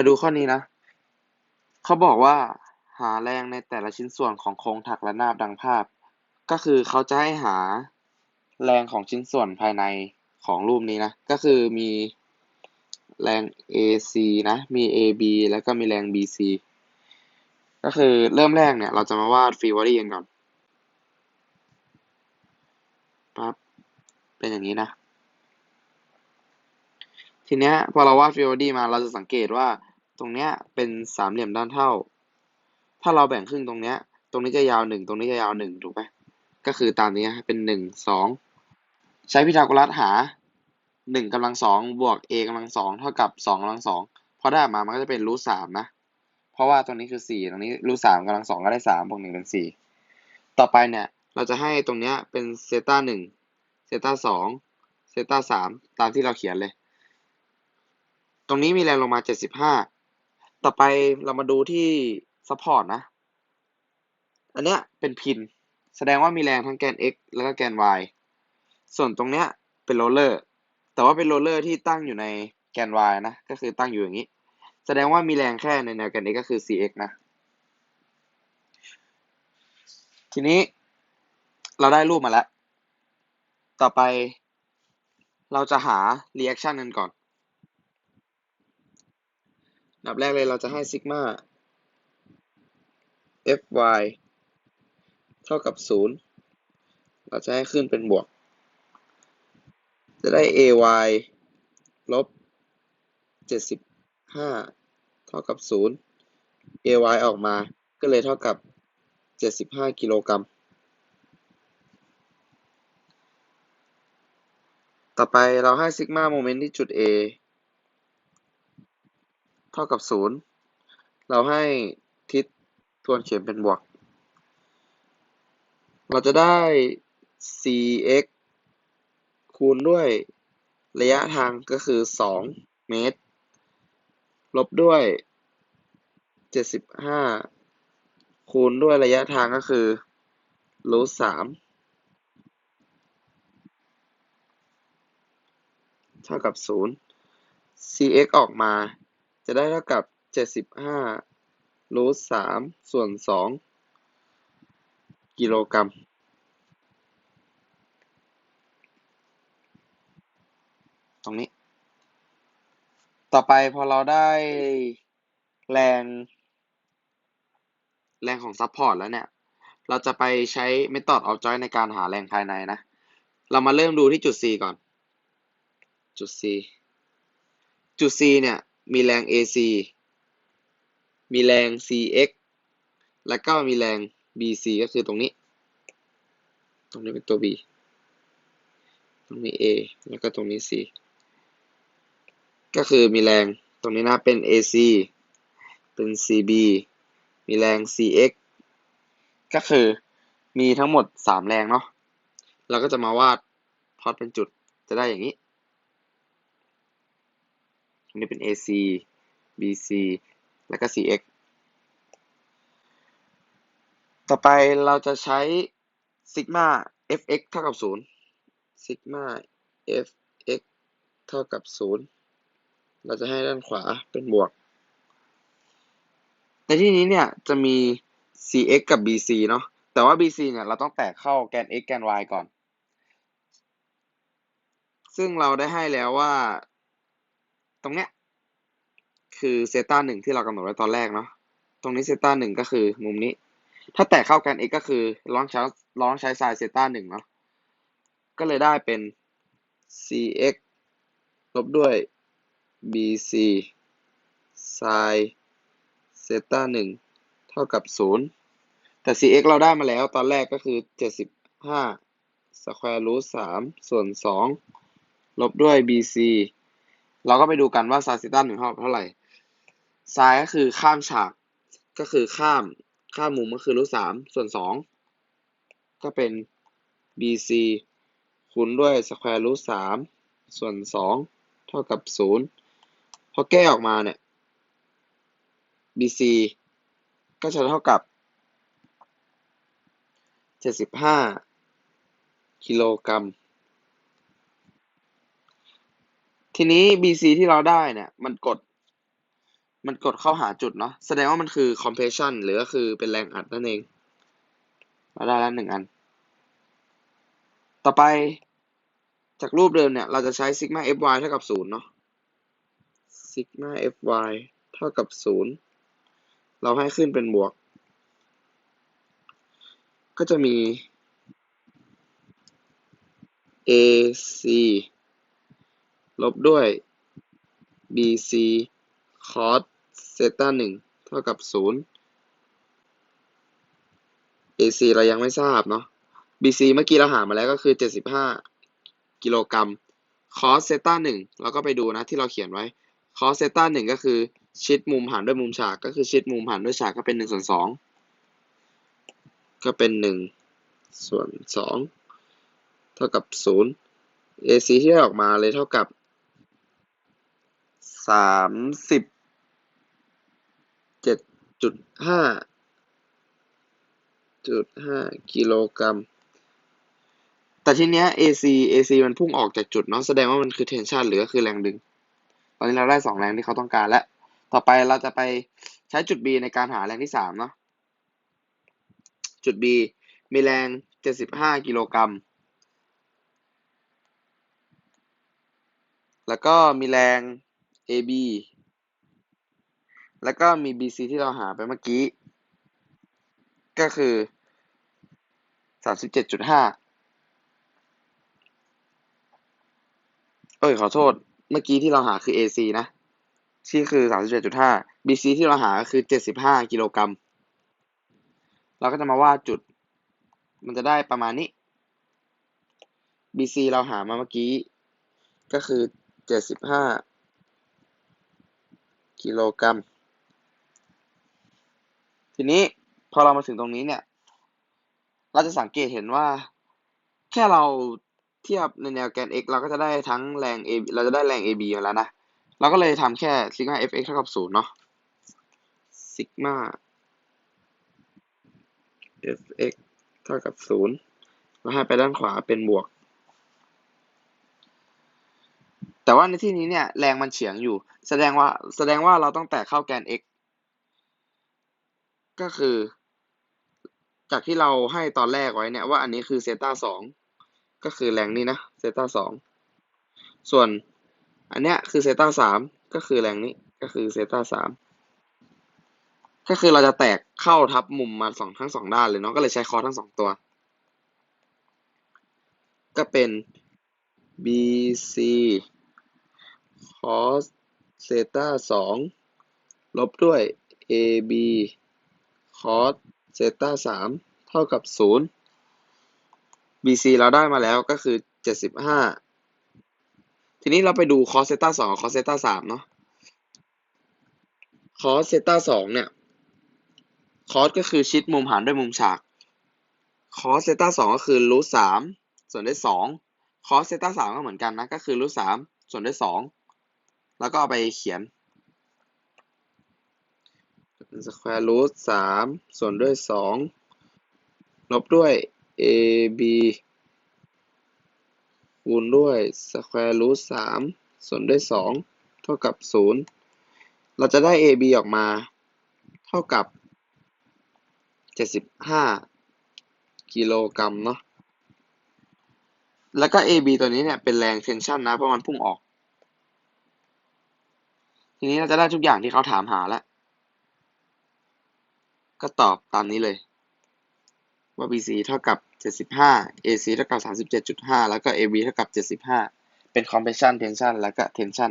มาดูข้อนี้นะ เขาบอกว่าหาแรงในแต่ละชิ้นส่วนของโครงถักระนาบดังภาพ ก็คือเขาจะให้หาแรงของชิ้นส่วนภายในของรูปนี้นะ ก็คือมีแรง AC นะ มี AB แล้วก็มีแรง BC ก็คือเริ่มแรกเนี่ย เราจะมาวาดฟรีวอดี้กันก่อนปั๊บเป็นอย่างนี้นะ ทีเนี้ยพอเราวาดฟรีวอดี้มาเราจะสังเกตว่า ตรงเนี้ยเป็นสามเหลี่ยมด้านเท่า ถ้าเราแบ่งครึ่งตรงเนี้ย ตรงนี้จะยาวหนึ่งตรงนี้จะยาวหนึ่งถูกไหมก็คือตามนี้เป็นหนึ่งสองใช้พิทาโกรัสหาหนึ่งกำลังสองบวก a กำลังสองเท่ากับสองกำลังสองพอได้ออกมามันก็จะเป็นรูทสามนะ เพราะว่าตรงนี้คือสี่ตรงนี้รูทสามกำลังสองก็ได้สามบวกหนึ่งเป็นสี่ต่อไปเนี่ยเราจะให้ตรงเนี้ยเป็นเซต้าหนึ่งเซต้าสองเซต้าสามตามที่เราเขียนเลย ตรงนี้มีแรงลงมาเจ็ดสิบห้า ต่อไปเรามาดูที่ซัพพอร์ตนะ อันเนี้ยเป็นพิน แสดงว่ามีแรงทั้งแกน x แล้วก็แกน y ส่วนตรงเนี้ยเป็นโรลเลอร์ แต่ว่าเป็นโรลเลอร์ที่ตั้งอยู่ในแกน y นะ ก็คือตั้งอยู่อย่างนี้ แสดงว่ามีแรงแค่ในแนวแกน x ก็คือ cx นะ ทีนี้เราได้รูปมาแล้ว ต่อไปเราจะหา reaction กันก่อนอัน ดับแรกเลยเราจะให้ซิกมา fy เท่ากับศูนย์เราจะให้ขึ้นเป็นบวก จะได้ ay ลบเจ็ดสิบห้าเท่ากับศูนย์ ay ออกมาก็เลยเท่ากับเจ็ดสิบห้ากิโลกรัม ต่อไปเราให้ซิกมาโมเมนต์ที่จุด A ท่ากับศูนย์เราให้ทิศทวนเข็มเป็นบวก เราจะได้ cx คูณด้วยระยะทางก็คือ 2 เมตร ลบด้วย 75 คูณด้วยระยะทางก็คือรูท3เท่ากับ 0 cx ออกมา จะได้เท่ากับ 75รูท3ส่วน 2 กิโลกรัม ตรงนี้ ต่อไปพอเราได้แรง แรงของซัพพอร์ตแล้วเนี่ย เราจะไปใช้ method of joint ในการหาแรงภายในนะ เรามาเริ่มดูที่จุด C ก่อน จุด C จุด C เนี่ย มีแรง AC มีแรง CX แล้วก็มีแรง BC ก็คือตรงนี้ ตรงนี้เป็นตัว B ตรงนี้ A แล้วก็ตรงนี้ C ก็คือมีแรงตรงนี้นะเป็น AC เป็น CB มีแรง CX ก็คือมีทั้งหมด 3 แรงเนาะเราก็จะมาวาดพอดเป็นจุดจะได้อย่างนี้ ตรงนี้เป็น AC BC แล้วก็ CX ต่อไปเราจะใช้ซิกมา fx เท่ากับ0ซิกมา fx เท่ากับ 0 เราจะให้ด้านขวาเป็นบวก ในที่นี้เนี่ยจะมี cx กับ bc เนาะ แต่ว่า bc เนี่ยเราต้องแตกเข้าแกน x แกน y ก่อน ซึ่งเราได้ให้แล้วว่า ตรงเนี้ยคือเซต้าหนึ่งที่เรากำหนดไว้ตอนแรกเนาะตรงนี้เซต้าหนึ่งก็คือมุมนี้ ถ้าแตกเข้ากัน x ก็คือลองใช้ลองใช้ไซน์เซต้าหนึ่งเนาะก็เลยได้เป็น cx ลบด้วย bc ไซน์เซต้าหนึ่งเท่ากับศูนย์แต่ cx เราได้มาแล้วตอนแรกก็คือเจ็ดสิบห้าสแควร์รูทสามส่วนสองลบด้วย bc เราก็ไปดูกันว่าไซน์เซต้าหนึ่งเท่าเท่าไหร่ไซน์ก็คือข้ามฉากก็คือข้ามข้ามมุมก็คือรูทสามส่วนสองก็เป็น bc คูณด้วยสแควร์รูทสามส่วนสองเท่ากับศูนย์พอแก้ออกมาเนี่ย bc ก็จะเท่ากับเจ็ดสิบห้ากิโลกรัม ทีนี้ BC ที่เราได้เนี่ย มันกด มันกดเข้าหาจุดเนาะ แสดงว่ามันคือ compression หรือก็คือเป็นแรงอัดนั่นเอง เราได้แล้วหนึ่งอัน ต่อไปจากรูปเดิมเนี่ย เราจะใช้ sigma fy เท่ากับศูนย์เนาะ sigma fy เท่ากับศูนย์เราให้ขึ้นเป็นบวก ก็จะมี AC ลบด้วย BC cos เซต้าหนึ่งเท่ากับศูนย์ AC เรายังไม่ทราบเนาะ BC เมื่อกี้เราหามาแล้วก็คือเจ็ดสิบห้ากิโลกรัม cos เซต้าหนึ่งเราก็ไปดูนะที่เราเขียนไว้ cos เซต้าหนึ่งก็คือชิดมุมหารด้วยมุมฉาก ก็คือชิดมุมหารด้วยฉากก็เป็นหนึ่งส่วนสองก็เป็นหนึ่งส่วนสองเท่ากับศูนย์ AC ที่ได้ออกมาเลยเท่ากับ สามสิบเจ็ดจุดห้าจุดห้ากิโลกรัม แต่ทีเนี้ย AC AC มันพุ่งออกจากจุดเนาะ แสดงว่ามันคือ tension หรือก็คือแรงดึง ตอนนี้เราได้สองแรงที่เขาต้องการแล้ว ต่อไปเราจะไปใช้จุด B ในการหาแรงที่สามเนาะ จุด B มีแรงเจ็ดสิบห้ากิโลกรัม แล้วก็มีแรง AB แล้วก็มี BC ที่เราหาไปเมื่อกี้ ก็คือสามสิบเจ็ดจุดห้าเอ้ย ขอโทษ เมื่อกี้ที่เราหาคือ AC นะ ที่คือสามสิบเจ็ดจุดห้า BC ที่เราหาก็คือเจ็ดสิบห้ากิโลกรัม เราก็จะมาวาดจุด มันจะได้ประมาณนี้ BC เราหามาเมื่อกี้ ก็คือเจ็ดสิบห้า กิโลกรัม ทีนี้พอเรามาถึงตรงนี้เนี่ย เราจะสังเกตเห็นว่า แค่เราเทียบในแนวแกน x เราก็จะได้ทั้งแรง a เราจะได้แรง ab มาแล้วนะ เราก็เลยทำแค่ sigma fx เท่ากับศูนย์เนาะ sigma fx เท่ากับศูนย์เราให้ไปด้านขวาเป็นบวก แต่ว่าในที่นี้เนี่ยแรงมันเฉียงอยู่ แสดงว่าแสดงว่าเราต้องแตะเข้าแกน x ก็คือ จากที่เราให้ตอนแรกไว้เนี่ยว่าอันนี้คือเซต้าสองก็คือแรงนี้นะเซต้าสองส่วนอันเนี้ยคือเซตาสามก็คือแรงนี้ก็คือเซตาสามก็คือเราจะแตกเข้าทับมุมมาสองทั้งสองด้านเลยเนาะก็เลยใช้คอทั้งสองตัว ก็เป็น BC cos เซต้าสองลบด้วย AB cos เซตาสามเท่ากับศูนย์ BC เราได้มาแล้วก็คือเจ็ดสิบห้าทีนี้เราไปดู cos เซต้าสอง cos เซตาสามเนาะ cos เซต้าสองเนี่ย cos ก็คือชิดมุมหารด้วยมุมฉาก cos เซต้าสองก็คือรูทสามส่วนด้วยสอง cos เซตาสามก็เหมือนกันนะ ก็คือรูทสามส่วนด้วยสองแล้วก็เอาไปเขียนเป็นสแควร์รูทสามส่วนด้วยสองลบด้วย ab คูณด้วยสแควร์รูทสามส่วนด้วยสองเท่ากับศูนย์เราจะได้ ab ออกมา เท่ากับเจ็ดสิบห้ากิโลกรัมเนาะ แล้วก็ ab ตัวนี้เนี่ยเป็นแรงเทนชันนะเพราะมันพุ่งออก ทีนี้เราจะได้ทุกอย่างที่เขาถามหาแล้ว ก็ตอบตามนี้เลย ว่า BC เท่ากับ 75 AC เท่ากับ 37.5 แล้วก็ AB เท่ากับ 75 เป็น compression tension แล้วก็ tension